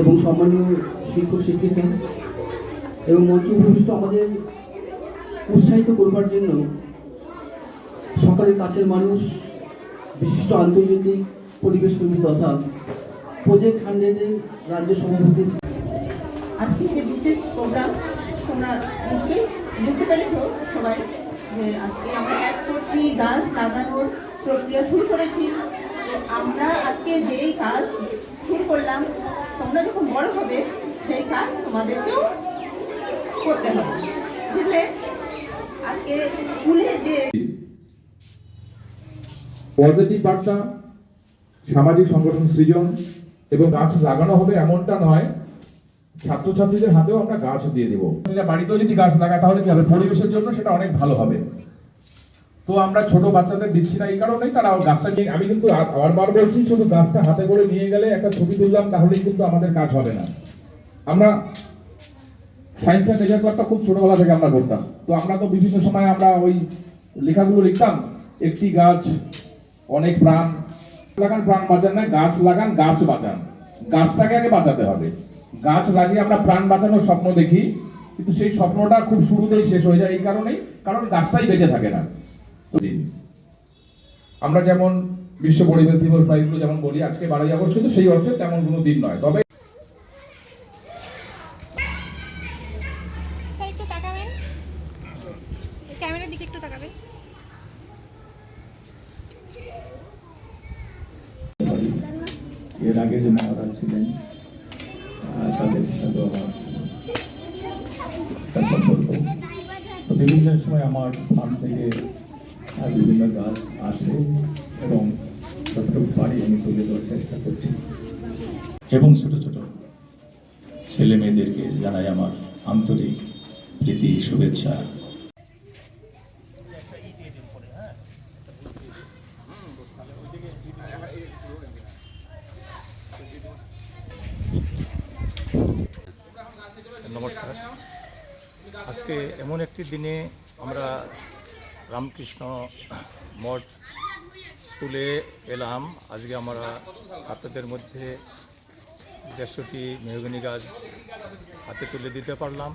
এবং সম্মানীয় শিক্ষক শিক্ষিকা এবং মঞ্চ উপস্থিত আমাদের উৎসাহিত করবার জন্য সকলের কাছের মানুষ, বিশিষ্ট আন্তর্জাতিক পরিবেশ কর্মী তথা প্রজেক্ট হান্ড্রেডের রাজ্য সভাপতি। আজকে বিশেষ প্রোগ্রাম তোমরা বুঝতে পেরেছ সবাই। আজকে আমরা প্রক্রিয়া শুরু করেছি। আমরা আজকে যেই কাজ শুরু করলাম, তোমরা যখন বড় হবে, সেই কাজ করতে হবে। বুঝলে? আজকে পজিটিভ বার্তা, সামাজিক সংগঠন সৃজন এবং গাছ লাগানো হবে এমনটা নয় ছাত্রছাত্রীদের হাতেও আমরা গাছ দিয়ে দেবো। বাড়িতেও যদি গাছ লাগা তাহলে কি হবে? পরিবেশের জন্য সেটা অনেক ভালো হবে। তো আমরা ছোট বাচ্চাদের দিচ্ছি না, এই কারণেই তারা গাছটা নিয়ে আমি কিন্তু বারবার বলছি, শুধু গাছটা হাতে করে নিয়ে গেলে একটা ছবি তুললাম, তাহলেই কিন্তু আমাদের কাজ হবে না। আমরা সায়েন্স অ্যান্ড নেচার ক্লাবটা খুব ছোটবেলা থেকে আমরা করতাম। তো আমরা তো বিভিন্ন সময় আমরা ওই লেখাগুলো লিখতাম, একটি গাছ, অনেক প্রাণ, লাগান প্রাণ বাঁচান না গাছ লাগান, গাছ বাঁচান। গাছটাকে আগে বাঁচাতে হবে। গাছ লাগিয়ে আমরা প্রাণ বাঁচানোর স্বপ্ন দেখি, কিন্তু সেই স্বপ্নটা খুব শুরুতেই শেষ হয়ে যায় এই কারণেই, কারণ গাছটাই বেঁচে থাকে না। আমরা যেমন বিশ্ব পরিবেশ দিবস বা এগুলো যেমন বলি, আজকে বারোই আগস্ট, কিন্তু সেই অর্থে তেমন কোনো দিন নয়। তবে ক্যামেরার দিকে একটু এর আগে যে মহারাজ ছিলেন তাদের সাথে বিভিন্ন সময় আমার ফার্ম থেকে বিভিন্ন গাছ আসে এবং যতটুকু পারি আমি তুলে দেওয়ার চেষ্টা করছি। এবং ছোট ছোট ছেলে মেয়েদেরকে জানাই আমার আন্তরিক প্রীতি, শুভেচ্ছা নমস্কার। আজকে এমন একটি দিনে আমরা রামকৃষ্ণ মঠ স্কুলে এলাম। আজকে আমরা ছাত্রদের মধ্যে দেড়শোটি মেহগনি গাছ হাতে তুলে দিতে পারলাম।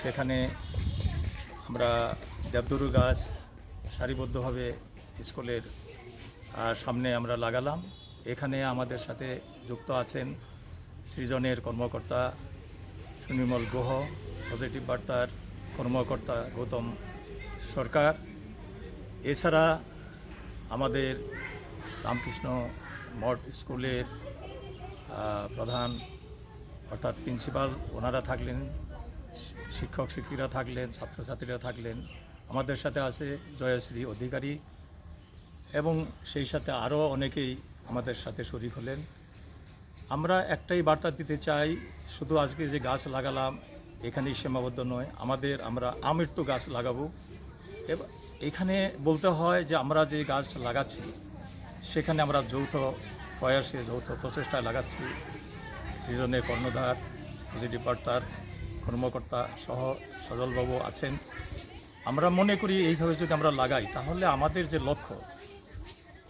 সেখানে আমরা দেবদুরু গাছ সারিবদ্ধভাবে স্কুলের সামনে আমরা লাগালাম। এখানে আমাদের সাথে যুক্ত আছেন সৃজনের কর্মকর্তা সুনির্মল গুহ, পজিটিভ বার্তার কর্মকর্তা গৌতম সরকার। এছাড়া আমাদের রামকৃষ্ণ মঠ স্কুলের প্রধান অর্থাৎ প্রিন্সিপাল, ওনারা থাকলেন, শিক্ষক শিক্ষিকা থাকলেন, ছাত্রছাত্রীরা থাকলেন। আমাদের সাথে আছে জয়শ্রী অধিকারী এবং সেই সাথে আরও অনেকেই আমাদের সাথে শরিক হলেন। আমরা একটাই বার্তা দিতে চাই, শুধু আজকে যে গাছ লাগালাম, এখানেই সীমাবদ্ধ নয়, আমাদের, আমরা আমৃত্যু গাছ লাগাবো। এখানে বলতে হয় যে আমরা যে গাছ লাগাচ্ছি, সেখানে আমরা যৌথ প্রয়াসে, যৌথ প্রচেষ্টায় লাগাচ্ছি। সৃজনের কর্ণধার পজিটিভ বার্তার কর্মকর্তা সহ সজলবাবু আছেন। আমরা মনে করি এইভাবে যদি আমরা লাগাই, তাহলে আমাদের যে লক্ষ্য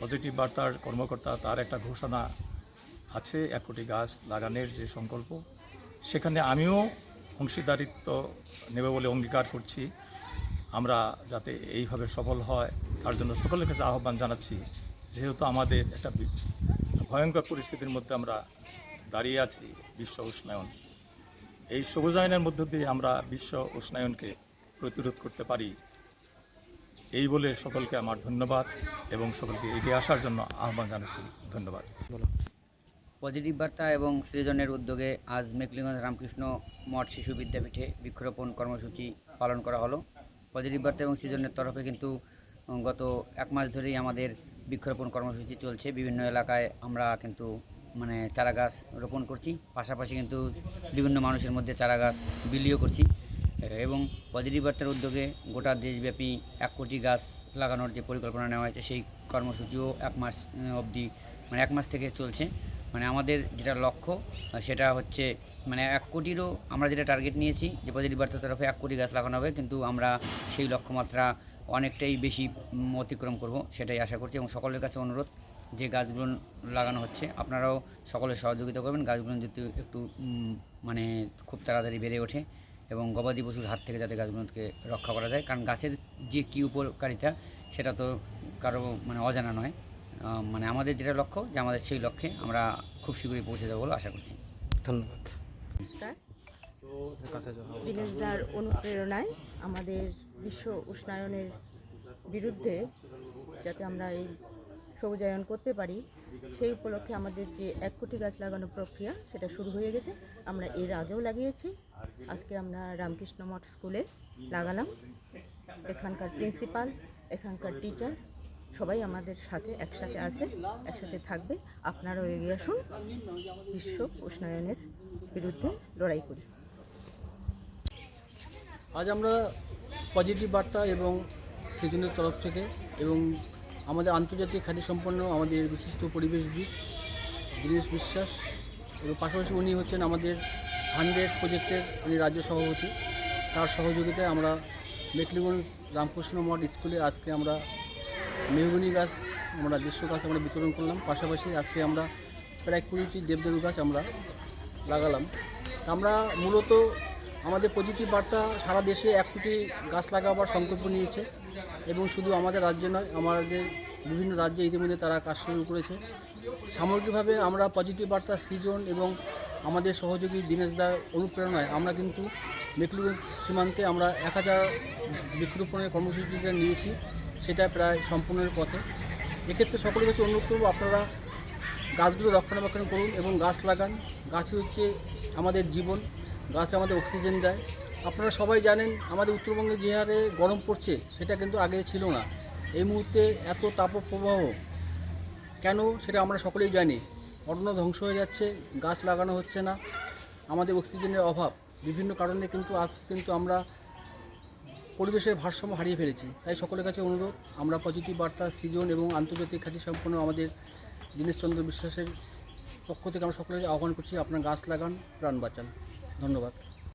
পজিটিভ বার্তার কর্মকর্তা, তার একটা ঘোষণা আছে, এক কোটি গাছ লাগানোর যে সংকল্প, সেখানে আমিও অংশীদারিত্ব নেবে বলে অঙ্গীকার করছি। আমরা যাতে এইভাবে সফল হয়, তার জন্য সকলের কাছে আহ্বান জানাচ্ছি। যেহেতু আমাদের একটা ভয়ঙ্কর পরিস্থিতির মধ্যে আমরা দাঁড়িয়ে আছি বিশ্ব উষ্ণায়ন। এই সবুজায়নের মধ্য দিয়ে আমরা বিশ্ব উষ্ণায়নকে প্রতিরোধ করতে পারি। এই বলে সকলকে আমার ধন্যবাদ এবং সকলকে এগিয়ে আসার জন্য আহ্বান জানাচ্ছি। ধন্যবাদ। পজিটিভ বার্তা এবং সৃজনের উদ্যোগে আজ মেকলিগঞ্জ রামকৃষ্ণ মঠ শিশু বিদ্যাপীঠে বৃক্ষরোপণ কর্মসূচি পালন করা হলো। পজিটিভ বার্তা এবং সৃজনের তরফে কিন্তু গত এক মাস ধরেই আমাদের বৃক্ষরোপণ কর্মসূচি চলছে। বিভিন্ন এলাকায় আমরা কিন্তু মানে চারা গাছ রোপণ করছি। পাশাপাশি কিন্তু বিভিন্ন মানুষের মধ্যে চারা গাছ বিলিও করছি। এবং পজিটিভ বার্তার উদ্যোগে গোটা দেশব্যাপী এক কোটি গাছ লাগানোর যে পরিকল্পনা নেওয়া হয়েছে, সেই কর্মসূচিও এক মাস অবধি মানে এক মাস থেকে চলছে। মানে আমাদের যেটা লক্ষ্য সেটা হচ্ছে মানে এক কোটিরও আমরা যেটা টার্গেট নিয়েছি, যে পজিটিভ বার্তার তরফে এক কোটি গাছ লাগানো হবে, কিন্তু আমরা সেই লক্ষ্যমাত্রা অনেকটাই বেশি অতিক্রম করব, সেটাই আশা করছি। এবং সকলের কাছে অনুরোধ যে গাছগুলো লাগানো হচ্ছে, আপনারাও সকলের সহযোগিতা করবেন। গাছগুলো যাতে একটু মানে খুব তাড়াতাড়ি বেড়ে ওঠে এবং গবাদি পশুর হাত থেকে যাতে গাছগুলোকে রক্ষা করা যায়, কারণ গাছের যে কী উপকারিতা, সেটা তো কারও মানে অজানা নয়। মানে আমাদের যেটা লক্ষ্য যে আমাদের সেই লক্ষ্যে আমরা খুব শীঘ্রই পৌঁছে যাব বলে আশা করছি। ধন্যবাদ। দীনেশদার অনুপ্রেরণায় আমাদের বিশ্ব উষ্ণায়নের বিরুদ্ধে যাতে আমরা এই সবুজায়ন করতে পারি সেই উপলক্ষে আমাদের যে এক কোটি গাছ লাগানো প্রক্রিয়া সেটা শুরু হয়ে গেছে। আমরা এর আগেও লাগিয়েছি। আজকে আমরা রামকৃষ্ণ মঠ স্কুলে লাগালাম। এখানকার প্রিন্সিপাল এখানকার টিচার সবাই আমাদের সাথে একসাথে আছে, একসাথে থাকবে। আপনারাও এগিয়ে আসুন। বিশ্ব উষ্ণায়নের বিরুদ্ধে লড়াই করি। আজ আমরা পজিটিভ বার্তা এবং সেজনের তরফ থেকে এবং আমাদের আন্তর্জাতিক খ্যাতিসম্পন্ন আমাদের বিশিষ্ট পরিবেশবিদ দীনেশ বিশ্বাস এবং পাশাপাশি উনি হচ্ছেন আমাদের হান্ড্রেড প্রজেক্টের উনি রাজ্য সভাপতি। তার সহযোগিতায় আমরা মেকলিগঞ্জ রামকৃষ্ণ মঠ স্কুলে আজকে আমরা মেহগুনি গাছ আমরা দেড়শো গাছ আমরা বিতরণ করলাম। পাশাপাশি আজকে আমরা প্রায় কুড়িটি দেবদারু গাছ আমরা লাগালাম। আমরা মূলত আমাদের পজিটিভ বার্তা সারা দেশে এক কোটি গাছ লাগাবার সংকল্প নিয়েছে এবং শুধু আমাদের রাজ্যে নয়, আমাদের বিভিন্ন রাজ্যে ইতিমধ্যে তারা কাজ শুরু করেছে। সামগ্রিকভাবে আমরা পজিটিভ বার্তা, সৃজন এবং আমাদের সহযোগী দীনেশদার অনুপ্রেরণায় আমরা কিন্তু মেকলুগঞ্জ সীমান্তে আমরা এক হাজার বৃক্ষরোপণের কর্মসূচিটা নিয়েছি, সেটা প্রায় সম্পূর্ণের পথে। এক্ষেত্রে সকলের কাছে অনুরোধ করব, আপনারা গাছগুলো রক্ষণাবেক্ষণ করুন এবং গাছ লাগান। গাছ হচ্ছে আমাদের জীবন, গাছ আমাদের অক্সিজেন দেয়। আপনারা সবাই জানেন, আমাদের উত্তরবঙ্গে যে হারে গরম পড়ছে, সেটা কিন্তু আগে ছিল না। এই মুহূর্তে এত তাপপ্রবাহ, কেন সেটা আমরা সকলেই জানি। অরণ্য ধ্বংস হয়ে যাচ্ছে, গাছ লাগানো হচ্ছে না। আমাদের অক্সিজেনের অভাব, বিভিন্ন কারণে কিন্তু আজ কিন্তু আমরা পরিবেশের ভারসাম্য হারিয়ে ফেলেছি। তাই সকলের কাছে অনুরোধ, আমরা পজিটিভ বার্তা, সৃজন এবং আন্তর্জাতিক খ্যাতিসম্পন্ন আমাদের দীনেশচন্দ্র বিশ্বাসের পক্ষ থেকে আমরা সকলে আহ্বান করছি, আপনার গাছ লাগান, প্রাণ বাঁচান। ধন্যবাদ।